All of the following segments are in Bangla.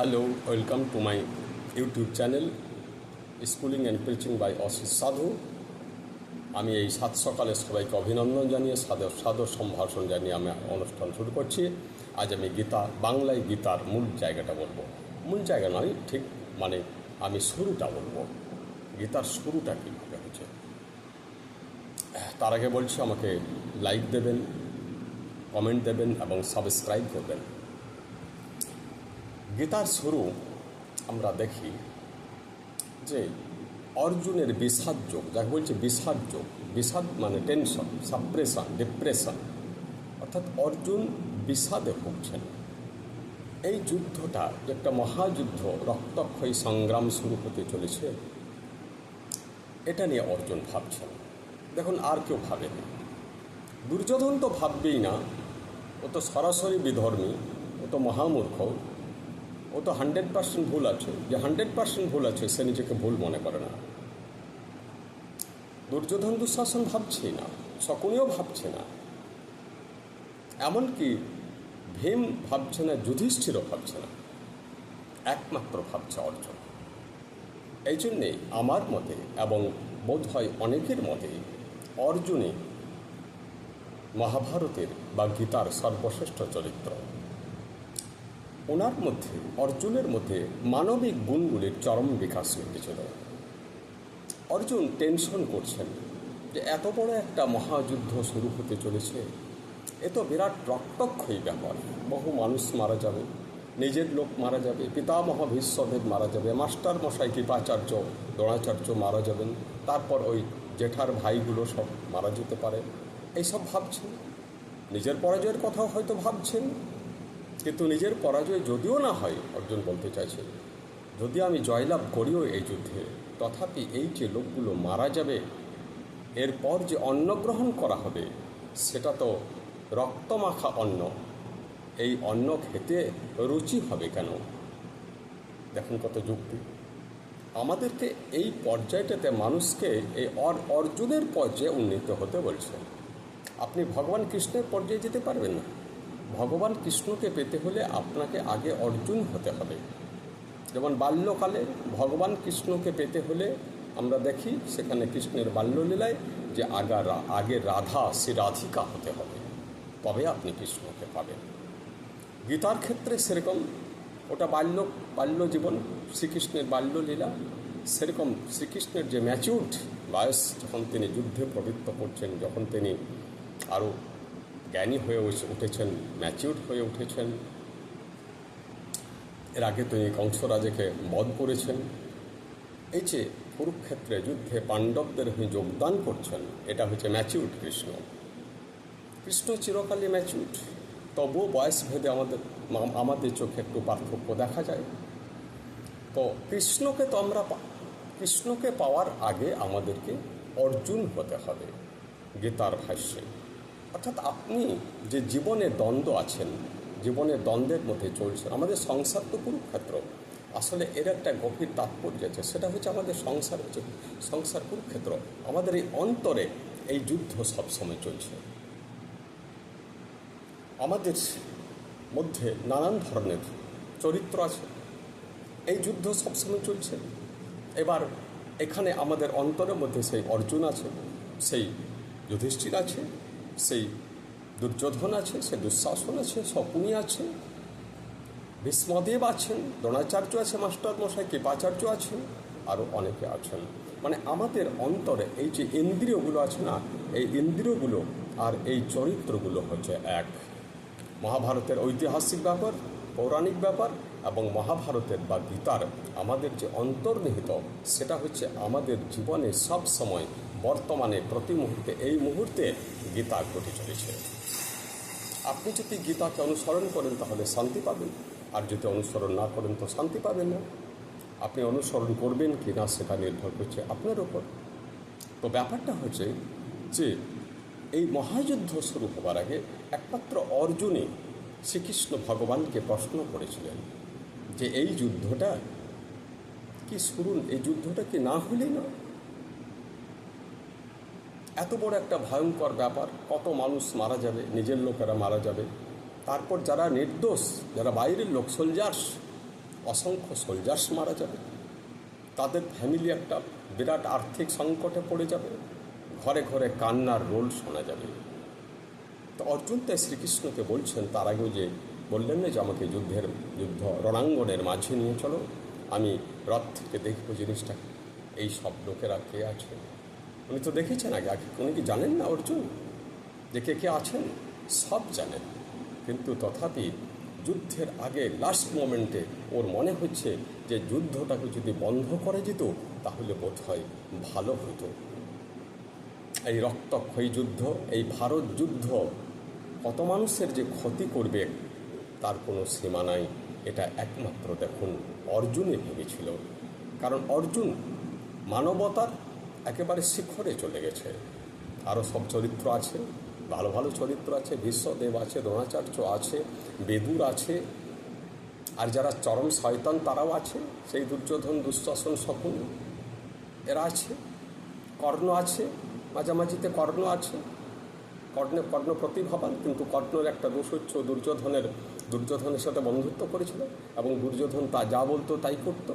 Hello welcome to my YouTube channel schooling and preaching by Ashis Sadhu আমি এই সাত সকালে সবাইকে অভিনন্দন জানিয়ে সাদর সাদর সম্ভাষণ জানিয়ে আমি অনুষ্ঠান শুরু করছি। আজ আমি গীতা, বাংলায় গীতার মূল জায়গাটা বলব। মূল জায়গা নয়, ঠিক মানে আমি শুরুটা বলব। গীতার শুরুটা কীভাবে হচ্ছে তার আগে বলছি, আমাকে লাইক দেবেন কমেন্ট দেবেন এবং সাবস্ক্রাইব করবেন। গীতার শুরু আমরা দেখি যে অর্জুনের বিষাদ যোগ, যাকে বলছে বিষাদ যোগ, বিষাদ মানে টেনশন সাপ্রেশন ডিপ্রেশন অর্থাৎ অর্জুন বিষাদে ভুগছেন। এই যুদ্ধটা একটা মহাযুদ্ধ, রক্তক্ষয়ী সংগ্রাম শুরু হতে চলেছে, এটা নিয়ে অর্জুন ভাবছেন। দেখুন, আর কেউ ভাবেনি। দুর্যোধন তো ভাববেই না। ও তো সরাসরি বিধর্মী, ও তো মহামূর্খ। ও তো হান্ড্রেড পার্সেন্ট ভুল আছে। যে হান্ড্রেড পার্সেন্ট ভুল আছে, সে নিজেকে ভুল মনে করে না। দুর্যোধন দুঃশাসন ভাবছেই না, শকুনিও ভাবছে না। এমনকি ভীম ভাবছে না, যুধিষ্ঠিরও ভাবছে না। একমাত্র ভাবছে অর্জুন। এই জন্যে আমার মতে এবং বোধ হয় অনেকের মতে অর্জুনে মহাভারতের বা গীতার সর্বশ্রেষ্ঠ চরিত্র। ওনার মধ্যে, অর্জুনের মধ্যে মানবিক গুণগুলির চরম বিকাশ ঘটেছিল। অর্জুন টেনশন করছেন যে এত বড় একটা মহাযুদ্ধ শুরু হতে চলেছে। এ তো বিরাট রক্তক্ষয়ী ব্যাপার। বহু মানুষ মারা যাবে, নিজের লোক মারা যাবে, পিতামহ ভীষ্মদেব মারা যাবে মাস্টার মশাই কৃপাচার্য, দ্রোণাচার্য মারা যাবেন, তারপর ওই জেঠার ভাইগুলো সব মারা যেতে পারে। এইসব ভাবছেন? নিজের পরাজয়ের কথাও হয়তো ভাবছেন? কিন্তু নিজের পরাজয় যদিও না হয়, অর্জুন বলতে চাইছে। যদি আমি জয়লাভ করিও এই যুদ্ধে, তথাপি এই যে লোকগুলো মারা যাবে, এরপর যে অন্ন গ্রহণ করা হবে, সেটা তো রক্তমাখা অন্ন। এই অন্ন খেতে রুচি হবে কেন? দেখুন কত যুক্তি। আমাদেরকে এই পর্যায়টাতে মানুষকে এই অর্জুনের পর্যায়ে উন্নীত হতে বলছে। আপনি ভগবান কৃষ্ণের পর্যায়ে যেতে পারবেন না। ভগবান কৃষ্ণকে পেতে হলে আপনাকে আগে অর্জুন হতে হবে। যেমন বাল্যকালে ভগবান কৃষ্ণকে পেতে হলে আমরা দেখি, সেখানে কৃষ্ণের বাল্যলীলায় যে আগা আগে রাধা, সে রাধিকা হতে হবে। তবে আপনি কৃষ্ণকে পাবেন। গীতার ক্ষেত্রে সেরকম ওটা বাল্য বাল্য জীবন, শ্রীকৃষ্ণের বাল্যলীলা, সেরকম শ্রীকৃষ্ণের যে ম্যাচিউরড বয়স, যখন তিনি যুদ্ধে প্রবৃত্ত করছেন, যখন তিনি আরও জ্ঞানী হয়ে উঠেছেন ম্যাচিউর হয়ে উঠেছেন। এর আগে তিনি কংসরাজেকে বধ করেছেন। এই যে কুরুক্ষেত্রে যুদ্ধে পাণ্ডবদের হয়ে যোগদান করছেন, এটা হচ্ছে ম্যাচিউর কৃষ্ণ। কৃষ্ণ চিরকালই ম্যাচিউর তবুও বয়স ভেদে আমাদের আমাদের চোখে একটু পার্থক্য দেখা যায়। তো কৃষ্ণকে তো আমরা কৃষ্ণকে পাওয়ার আগে আমাদেরকে অর্জুন হতে হবে, গীতার ভাষ্যে। অর্থাৎ আপনি যে জীবনে দ্বন্দ্ব আছেন জীবনের দ্বন্দ্বের মধ্যে চলছেন, আমাদের সংসার তো কুরুক্ষেত্র আসলে এর একটা গভীর তাৎপর্য আছে, সেটা হচ্ছে আমাদের সংসার হচ্ছে সংসার কুরুক্ষেত্র আমাদের এই অন্তরে এই যুদ্ধ সবসময় চলছে। আমাদের মধ্যে নানান ধরনের চরিত্র আছে, এই যুদ্ধ সবসময় চলছে। এবার এখানে আমাদের অন্তরের মধ্যে সেই অর্জুন আছে, সেই যুধিষ্ঠির আছে সেই দুর্যোধন আছে সে দুঃশাসন আছে শকুনি আছে ভীষ্মদেব আছেন, দ্রোণাচার্য আছে, মাস্টার মশাই, কৃপাচার্য আছেন আরও অনেকে আছেন। মানে আমাদের অন্তরে এই যে ইন্দ্রিয়গুলো আছে না, এই ইন্দ্রিয়গুলো আর এই চরিত্রগুলো হচ্ছে এক। মহাভারতের ঐতিহাসিক ব্যাপার, পৌরাণিক ব্যাপার এবং মহাভারতের বা গীতার আমাদের যে অন্তর্নিহিত, সেটা হচ্ছে আমাদের জীবনে সব সময় বর্তমানে প্রতি মুহূর্তে, এই মুহূর্তে গীতা ঘটে চলেছে। আপনি যদি গীতাকে অনুসরণ করেন, তাহলে শান্তি পাবেন। আর যদি অনুসরণ না করেন, তো শান্তি পাবেন না। আপনি অনুসরণ করবেন কি না, সেটা নির্ভর করছে আপনার ওপর তো ব্যাপারটা হচ্ছে যে, এই মহাযুদ্ধ শুরু হবার আগে একমাত্র অর্জুনে শ্রীকৃষ্ণ ভগবানকে প্রশ্ন করেছিলেন যে, এই যুদ্ধটা কি শুরু, এই যুদ্ধটা কি না হলেই না এত বড় একটা ভয়ঙ্কর ব্যাপার, কত মানুষ মারা যাবে, নিজের লোকেরা মারা যাবে। তারপর যারা নির্দোষ, যারা বাইরের লোক সোলজার্স অসংখ্য সোলজার্স মারা যাবে। তাদের ফ্যামিলি একটা বিরাট আর্থিক সংকটে পড়ে যাবে। ঘরে ঘরে কান্নার রোল শোনা যাবে। তো অর্জুন তাই শ্রীকৃষ্ণকে বলছেন, তার আগেও যে বললেন না যে, আমাকে যুদ্ধের, যুদ্ধ রণাঙ্গনের মাঝে নিয়ে চলো। আমি রথ থেকে দেখব জিনিসটা। এই সব লোকেরা কে আছে? উনি তো দেখেছেন আগে আগে উনি কি জানেন না অর্জুন? যে কে কে আছেন? সব জানেন। কিন্তু তথাপি যুদ্ধের আগে লাস্ট মোমেন্টে ওর মনে হচ্ছে যে যুদ্ধটাকে যদি বন্ধ করে যেত, তাহলে বোধ হয় ভালো হতো। এই রক্তক্ষয়ী যুদ্ধ, এই ভারত যুদ্ধ, কত মানুষের যে ক্ষতি করবে, তার কোনো সীমা নাই। এটা একমাত্র দেখুন অর্জুনে ভেবেছিল। কারণ অর্জুন মানবতার একেবারে শিখরে চলে গেছে। আরও সব চরিত্র আছে, ভালো ভালো চরিত্র আছে, বিশ্বদেব আছে, দ্রোণাচার্য আছে, বেদুর আছে, আর যারা চরম শয়তান তারাও আছে, সেই দুর্যোধন, দুঃশাসন শকুন, এরা আছে। কর্ণ আছে, মাঝামাঝিতে কর্ণ আছে। কর্ণে কর্ণ প্রতিভাবান, কিন্তু কর্ণের একটা দোষ দুর্যোধনের দুর্যোধনের সাথে বন্ধুত্ব করেছিল এবং দুর্যোধন তা যা বলতো তাই করতো।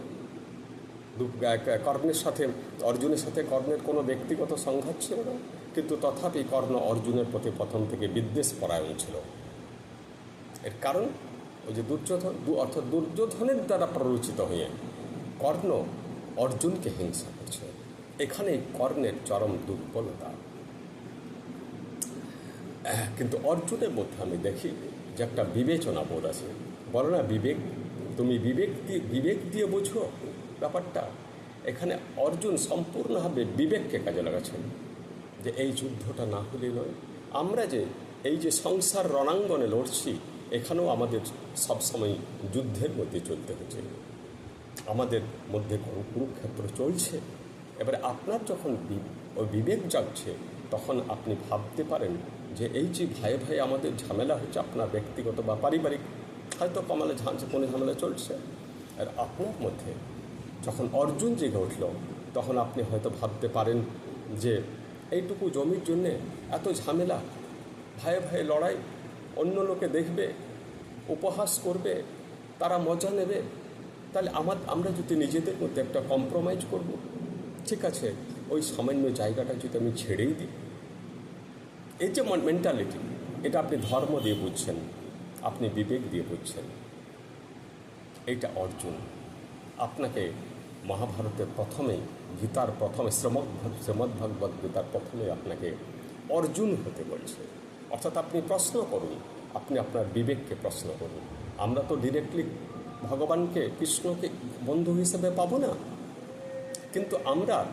কর্ণের সাথে, অর্জুনের সাথে কর্ণের কোনো ব্যক্তিগত সংঘাত ছিল না। কিন্তু তথাপি কর্ণ অর্জুনের প্রতি প্রথম থেকে বিদ্বেষ পরায়ণ ছিল। এর কারণ ওই যে দুর্যোধন অর্থাৎ দুর্যোধনের দ্বারা প্ররোচিত হয়ে কর্ণ অর্জুনকে হিংসা করছে। এখানেই কর্ণের চরম দুর্বলতা। কিন্তু অর্জুনের মধ্যে আমি দেখি যে একটা বিবেচনা বোধ আছে। বলো না, বিবেক, তুমি বিবেক দিয়ে বিবেক দিয়ে বোঝো। ব্যাপারটা, এখানে অর্জুন সম্পূর্ণভাবে বিবেককে কাজে লাগাচ্ছেন যে এই যুদ্ধটা না হলে নয়। আমরা যে এই যে সংসার রণাঙ্গনে লড়ছি, এখানেও আমাদের সবসময় যুদ্ধের মধ্যে চলতে হচ্ছে। আমাদের মধ্যে করু- কুরুক্ষেত্র চলছে। এবারে আপনার যখন বিবেক জাগছে, তখন আপনি ভাবতে পারেন যে এই যে ভাই ভাই আমাদের ঝামেলা হচ্ছে, আপনার ব্যক্তিগত বা পারিবারিক, হয়তো কমালে ঝাঁঝে, কোনো ঝামেলা চলছে। আর আপনার মধ্যে যখন অর্জুন জেগে উঠল, তখন আপনি হয়তো ভাবতে পারেন যে, এইটুকু জমির জন্যে এত ঝামেলা? ভাই ভাই লড়াই, অন্য লোকে দেখবে, উপহাস করবে, তারা মজা নেবে। তাহলে আমার, আমরা যদি নিজেদের মধ্যে একটা কম্প্রোমাইজ করব, ঠিক আছে, ওই সামান্য জায়গাটা যদি আমি ছেড়েই দিই। এই যে মেন্টালিটি এটা আপনি ধর্ম দিয়ে বুঝছেন, আপনি বিবেক দিয়ে বুঝছেন। এইটা অর্জুন। আপনাকে মহাভারতের প্রথমেই গীতার প্রথমে, শ্রমদ শ্রমদ ভগবত গীতার প্রথমে আপনাকে অর্জুন হতে বলছে। অর্থাৎ আপনি প্রশ্ন করুন, আপনি আপনার বিবেককে প্রশ্ন করুন। আমরা তো ডিরেক্টলি ভগবানকে, কৃষ্ণকে বন্ধু হিসেবে পাবো না। কিন্তু আমরা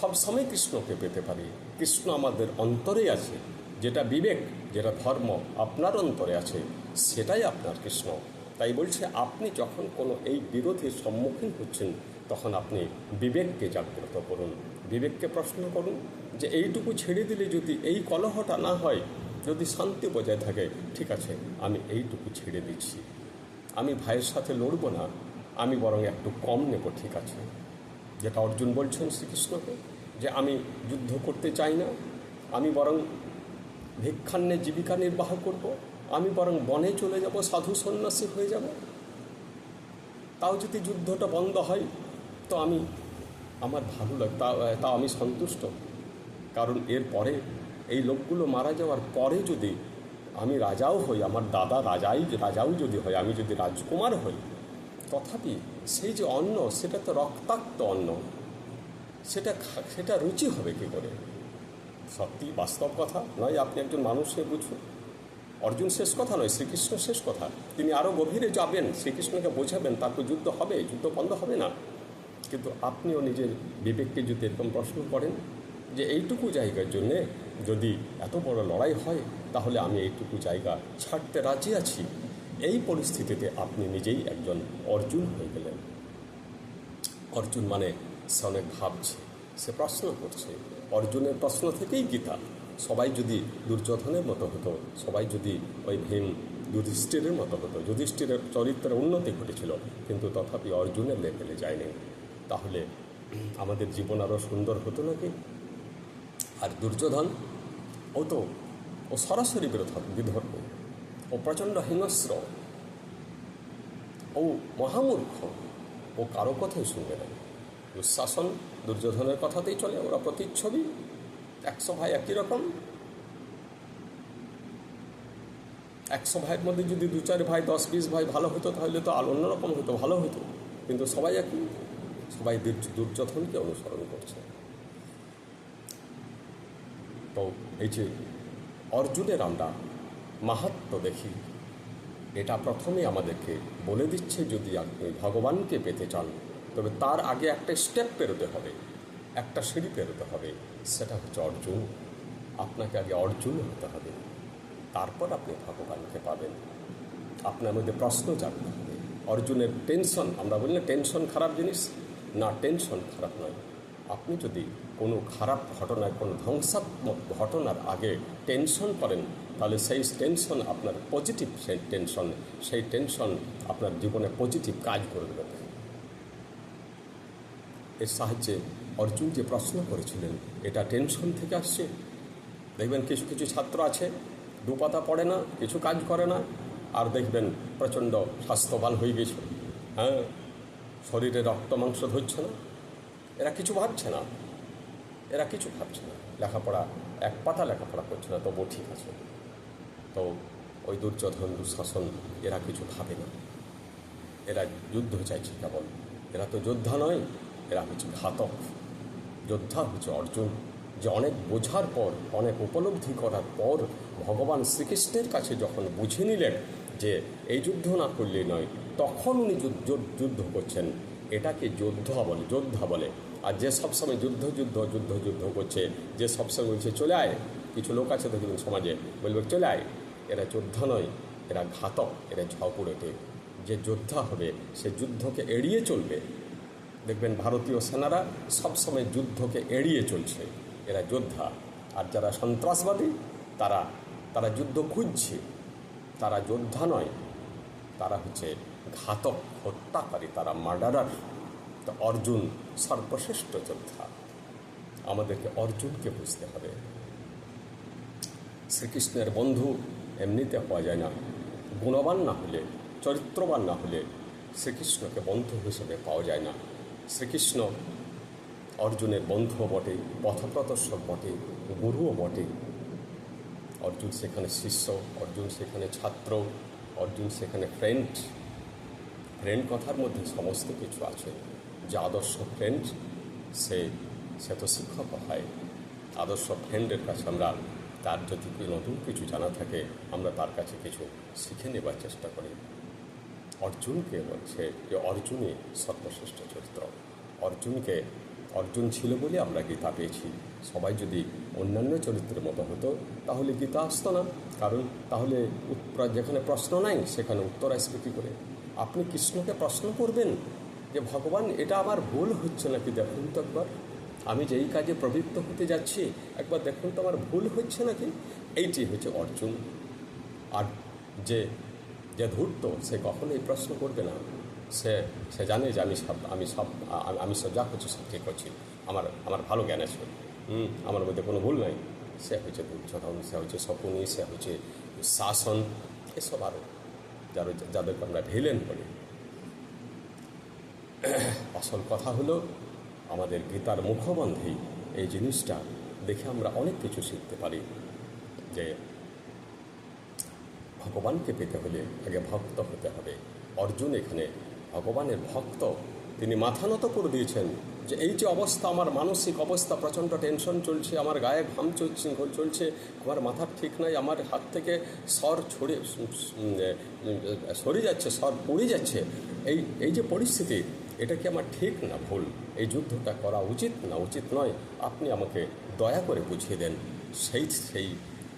সব সময় কৃষ্ণকে পেতে পারি। কৃষ্ণ আমাদের অন্তরে আছে, যেটা বিবেক, যেটা ধর্ম আপনার অন্তরে আছে, সেটাই আপনার কৃষ্ণ। তাই বলছে, আপনি যখন কোনো এই বিরোধের সম্মুখীন হচ্ছেন, তখন আপনি বিবেককে জাগ্রত করুন। বিবেককে প্রশ্ন করুন যে, এইটুকু ছেড়ে দিলে যদি এই কলহটা না হয়, যদি শান্তি বজায় থাকে, ঠিক আছে, আমি এইটুকু ছেড়ে দিচ্ছি। আমি ভাইয়ের সাথে লড়ব না, আমি বরং একটু কম নেব, ঠিক আছে? যেটা অর্জুন বলছেন শ্রীকৃষ্ণকে, যে, আমি যুদ্ধ করতে চাই না, আমি বরং ভিক্ষান্নে জীবিকা নির্বাহ করব আমি বরং বনে চলে যাব, সাধু সন্ন্যাসী হয়ে যাব। তাও যদি যুদ্ধটা বন্ধ হয়, তো আমি, আমার ভালো লাগে, তা তা আমি সন্তুষ্ট। কারণ এর পরে এই লোকগুলো মারা যাওয়ার পরে যদি আমি রাজাও হই, আমার দাদা রাজাই, রাজাও যদি হয়, আমি যদি রাজকুমার হই, তথাপি সেই যে অন্ন, সেটা তো রক্তাক্ত অন্ন। সেটা সেটা রুচি হবে কী করে? সত্যি বাস্তব কথা নয়, আপনি একজন মানুষকে বুঝুন। অর্জুন শেষ কথা নয়, শ্রীকৃষ্ণ শেষ কথা। তিনি আরও গভীরে যাবেন, শ্রীকৃষ্ণকে বোঝাবেন তারপর যুদ্ধ হবে, যুদ্ধ বন্ধ হবে না। কিন্তু আপনিও নিজের বিবেককে যদি এরকম প্রশ্ন করেন যে এইটুকু জায়গার জন্যে যদি এত বড় লড়াই হয়, তাহলে আমি এইটুকু জায়গা ছাড়তে রাজি আছি। এই পরিস্থিতিতে আপনি নিজেই একজন অর্জুন হয়ে গেলেন। অর্জুন মানে সে অনেক ভাবছে, সে প্রশ্ন করছে। অর্জুনের প্রশ্ন থেকেই গীতা। সবাই যদি দুর্যোধনের মতো হতো, সবাই যদি ওই ভীম যুধিষ্ঠিরের মতো হতো, যুধিষ্ঠিরের চরিত্রের উন্নতি ঘটেছিল, কিন্তু তথাপি অর্জুনের লেভেলে যায়নি। তাহলে আমাদের জীবন আরও সুন্দর হতো নাকি? আর দুর্যোধন, ও তো, ও সরাসরি বিধর্ম। ও প্রচণ্ড হিংস্র। ও মহামূর্খ। ও কারও কথাই শুনবে না। দুঃশাসন দুর্যোধনের কথাতেই চলে, ওরা প্রতিচ্ছবি। একশো ভাই একই রকম? একশো ভাইয়ের মধ্যে যদি দু চার ভাই, দশ, বিশ ভাই ভালো হতো, তাহলে তো আর অন্যরকম হতো, ভালো হতো। কিন্তু সবাই একই। সবাই দুর্য- দুর্যোধনকে অনুসরণ করছে। তো এই যে অর্জুনের আমরা মাহাত্ম দেখি, এটা প্রথমে আমাদেরকে বলে দিচ্ছে যদি আপনি ভগবানকে পেতে চান, তবে তার আগে একটা স্টেপ পেরোতে হবে। একটা সিঁড়ি পেরোতে হবে, সেটা হচ্ছে অর্জুন। আপনাকে আগে অর্জুন হতে হবে। তারপর আপনি ভগবানকে পাবেন। আপনার মধ্যে প্রশ্ন জানতে হবে। অর্জুনের টেনশন, আমরা বলি না টেনশন খারাপ জিনিস? না, টেনশন খারাপ নয়। আপনি যদি কোনো খারাপ ঘটনায়, কোনো ধ্বংসাত্মক ঘটনার আগে টেনশন করেন, তাহলে সেই টেনশন আপনার পজিটিভ সেই টেনশন সেই টেনশন আপনার জীবনে পজিটিভ কাজ করে দেবে। এর সাহায্যে অর্জুন যে প্রশ্ন করেছিলেন, এটা টেনশন থেকে আসছে। দেখবেন কিছু কিছু ছাত্র আছে, দু পাতা পড়ে না, কিছু কাজ করে না, আর দেখবেন প্রচণ্ড স্বাস্থ্যবান হয়ে গেছে। হ্যাঁ শরীরে রক্ত মাংস ধরছে না। এরা কিছু ভাবছে না। এরা কিছু ভাবছে না। লেখাপড়া, এক পাতা লেখাপড়া করছে না, তবুও ঠিক আছে। তো ওই দুর্যোধন, দুঃশাসন, এরা কিছু ভাবে না। এরা যুদ্ধ চাইছে কেবল। এরা তো যোদ্ধা নয়। এরা হচ্ছে ঘাতক। যোদ্ধা হচ্ছে অর্জুন, যে অনেক বোঝার পর, অনেক উপলব্ধি করার পর ভগবান শ্রীকৃষ্ণের কাছে যখন বুঝে নিলেন যে এই যুদ্ধ না করলে নয়, তখন উনি যুদ্ধ করছেন। এটাকে যোদ্ধা বলে যোদ্ধা বলে। আর যে সবসময় যুদ্ধ যুদ্ধ যুদ্ধ যুদ্ধ করছে, যে সবসময় বলছে, চলে আয়। কিছু লোক আছে দেখবেন সমাজে বলবে, চলে আয়। এরা যোদ্ধা নয়, এরা ঘাতক, এরা ঝাঁকুড়েতে যে যোদ্ধা হবে, সে যুদ্ধকে এড়িয়ে চলবে। দেখবেন ভারতীয় সেনারা সবসময় যুদ্ধকে এড়িয়ে চলছে। এরা যোদ্ধা। আর যারা সন্ত্রাসবাদী, তারা তারা যুদ্ধ খুঁজছে। তারা যোদ্ধা নয়। তারা হচ্ছে ঘাতক, হত্যাকারী, তারা মার্ডারার। তো অর্জুন সর্বশ্রেষ্ঠ যোদ্ধা। আমাদেরকে অর্জুনকে বুঝতে হবে। শ্রীকৃষ্ণের বন্ধু এমনিতে পাওয়া যায় না। গুণবান না হলে, চরিত্রবান না হলে শ্রীকৃষ্ণকে বন্ধু হিসেবে পাওয়া যায় না। শ্রীকৃষ্ণ অর্জুনের বন্ধুও বটে, পথপ্রদর্শক বটে, গুরুও বটে। অর্জুন সেখানে শিষ্য, অর্জুন সেখানে ছাত্র, অর্জুন সেখানে ফ্রেন্ড ফ্রেন্ড কথার মধ্যে সমস্ত কিছু আছে। যে আদর্শ ফ্রেন্ড সে সে তো শিক্ষক হয়। আদর্শ ফ্রেন্ডের কাছে আমরা তার যদি নতুন কিছু জানা থাকে, আমরা তার কাছে কিছু শিখে নেবার চেষ্টা করি। অর্জুনকে বলছে যে অর্জুনই সর্বশ্রেষ্ঠ চরিত্র। অর্জুনকে অর্জুন ছিল বলে আমরা গীতা পেয়েছি। সবাই যদি অন্যান্য চরিত্রের মতো হতো, তাহলে গীতা আসতো না। কারণ তাহলে যেখানে প্রশ্ন নাই, সেখানে উত্তর আসবে কী করে? আপনি কৃষ্ণকে প্রশ্ন করবেন যে, ভগবান, এটা আমার ভুল হচ্ছে নাকি? দেখুন তো একবার। আমি যেই কাজে প্রবৃত্ত হতে যাচ্ছি, একবার দেখুন তো আমার ভুল হচ্ছে নাকি? এইটি হচ্ছে অর্জুন। আর যে যে ধূর্ত, সে কখনোই প্রশ্ন করবে না। সে সে জানে যে আমি সব আমি সব আমি সব যা করছি সব ঠিক করছি। আমার আমার ভালো জ্ঞান আছে। হুম, আমার মধ্যে কোনো ভুল নাই। সে হচ্ছে দুর্যোধন, সে হচ্ছে শকুনি, সে হচ্ছে শাসন, এসব আরও যার, যাদেরকে আমরা ভিলেন বলি। আসল কথা হলো, আমাদের গীতার মুখবন্ধেই এই জিনিসটা দেখে আমরা অনেক কিছু শিখতে পারি। যে ভগবানকে পেতে হলে আগে ভক্ত হতে হবে। অর্জুন এখানে ভগবানের ভক্ত। তিনি মাথা নত করে দিয়েছেন যে এই যে অবস্থা, আমার মানসিক অবস্থা, প্রচণ্ড টেনশন চলছে, আমার গায়ে ঘাম চলছে চলছে, আমার মাথার ঠিক নাই, আমার হাত থেকে স্বর ছড়ে, সরে যাচ্ছে, স্বর পড়ে যাচ্ছে, এই এই যে পরিস্থিতি, এটা কি আমার ঠিক না ভুল? এই যুদ্ধটা করা উচিত না উচিত নয়? আপনি আমাকে দয়া করে বুঝিয়ে দেন। সেই সেই,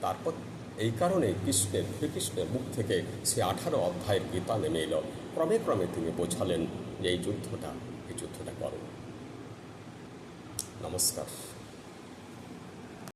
তারপর এই কারণে কৃষ্ণের, শ্রীকৃষ্ণের মুখ থেকে সে আঠারো অধ্যায়ের গীতা নেমে এল। ক্রমে ক্রমে তিনি বোঝালেন যে এই যুদ্ধটা এই যুদ্ধটা করো। নমস্কার।